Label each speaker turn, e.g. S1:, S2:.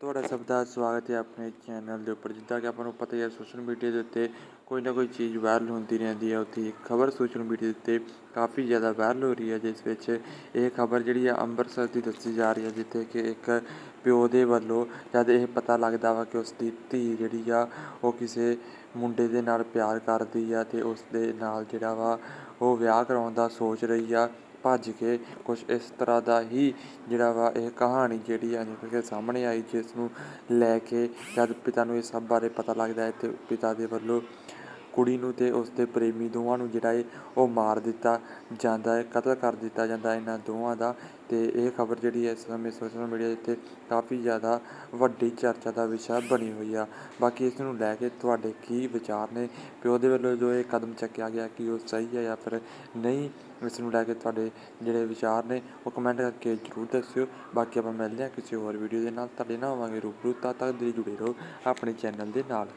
S1: ਤੁਹਾਡਾ ਸਭ ਦਾ ਸਵਾਗਤ ਹੈ ਆਪਣੇ ਚੈਨਲ ਦੇ ਉੱਪਰ। ਜਿੱਦਾਂ ਕਿ ਆਪਾਂ ਨੂੰ ਪਤਾ ਹੀ ਹੈ ਸੋਸ਼ਲ ਮੀਡੀਆ ਦੇ ਉੱਤੇ ਕੋਈ ਨਾ ਕੋਈ ਚੀਜ਼ ਵਾਇਰਲ ਹੁੰਦੀ ਰਹਿੰਦੀ ਹੈ। ਉੱਥੇ ਇੱਕ ਖਬਰ ਸੋਸ਼ਲ ਮੀਡੀਆ ਦੇ ਉੱਤੇ ਕਾਫੀ ਜ਼ਿਆਦਾ ਵਾਇਰਲ ਹੋ ਰਹੀ ਹੈ, ਜਿਸ ਵਿੱਚ ਇਹ ਖਬਰ ਜਿਹੜੀ ਆ ਅੰਮ੍ਰਿਤਸਰ ਦੀ ਦੱਸੀ ਜਾ ਰਹੀ ਹੈ, ਜਿੱਥੇ ਕਿ ਇੱਕ ਪਿਓ ਦੇ ਵੱਲੋਂ ਜਦ ਇਹ ਪਤਾ ਲੱਗਦਾ ਵਾ ਕਿ ਉਸ ਦੀ ਧੀ ਜਿਹੜੀ ਆ, ਉਹ ਕਿਸੇ ਮੁੰਡੇ ਦੇ ਨਾਲ ਪਿਆਰ ਕਰਦੀ ਆ ਅਤੇ ਉਸ ਦੇ ਨਾਲ ਜਿਹੜਾ ਵਾ ਉਹ ਵਿਆਹ ਕਰਾਉਣ ਦਾ ਸੋਚ ਰਹੀ ਆ ਭੱਜ ਕੇ ਕੁਛ ਇਸ ਤਰ੍ਹਾਂ ਦਾ ਹੀ ਜਿਹੜਾ ਵਾ ਇਹ ਕਹਾਣੀ ਜਿਹੜੀ ਆ ਨਿਕਲ ਕੇ ਸਾਹਮਣੇ ਆਈ, ਜਿਸ ਨੂੰ ਲੈ ਕੇ ਜਦ ਪਿਤਾ ਨੂੰ ਇਹ ਸਭ ਬਾਰੇ ਪਤਾ ਲੱਗਦਾ ਹੈ ਅਤੇ ਪਿਤਾ ਦੇ ਵੱਲੋਂ ਕੁੜੀ ਨੂੰ ਅਤੇ ਉਸਦੇ ਪ੍ਰੇਮੀ ਦੋਵਾਂ ਨੂੰ ਜਿਹੜਾ ਹੈ ਉਹ ਮਾਰ ਦਿੱਤਾ ਜਾਂਦਾ ਹੈ ਕਤਲ ਕਰ ਦਿੱਤਾ ਜਾਂਦਾ ਇਹਨਾਂ ਦੋਵਾਂ ਦਾ। ਅਤੇ ਇਹ ਖਬਰ ਜਿਹੜੀ ਹੈ ਇਸ ਸਮੇਂ ਸੋਸ਼ਲ ਮੀਡੀਆ ਉੱਤੇ ਕਾਫੀ ਜ਼ਿਆਦਾ ਵੱਡੀ ਚਰਚਾ ਦਾ ਵਿਸ਼ਾ ਬਣੀ ਹੋਈ ਆ। ਬਾਕੀ ਇਸ ਨੂੰ ਲੈ ਕੇ ਤੁਹਾਡੇ ਕੀ ਵਿਚਾਰ ਨੇ? ਪਿਓ ਦੇ ਵੱਲੋਂ ਜੋ ਇਹ ਕਦਮ ਚੱਕਿਆ ਗਿਆ ਕਿ ਉਹ ਸਹੀ ਹੈ ਜਾਂ ਫਿਰ ਨਹੀਂ, ਇਸ ਨੂੰ ਲੈ ਕੇ ਤੁਹਾਡੇ ਜਿਹੜੇ ਵਿਚਾਰ ਨੇ, ਉਹ ਕਮੈਂਟ ਕਰਕੇ ਜ਼ਰੂਰ ਦੱਸਿਓ। ਬਾਕੀ ਆਪਾਂ ਮਿਲਦੇ ਹਾਂ ਕਿਸੇ ਹੋਰ ਵੀਡੀਓ ਦੇ ਨਾਲ। ਤੁਹਾਡੇ ਨਾਲ ਹੋਵਾਂਗੇ ਰੂਬਰੂ। ਤਦ ਤੱਕ ਦੇ ਜੁੜੇ ਰਹੋ ਆਪਣੇ ਚੈਨਲ ਦੇ ਨਾਲ।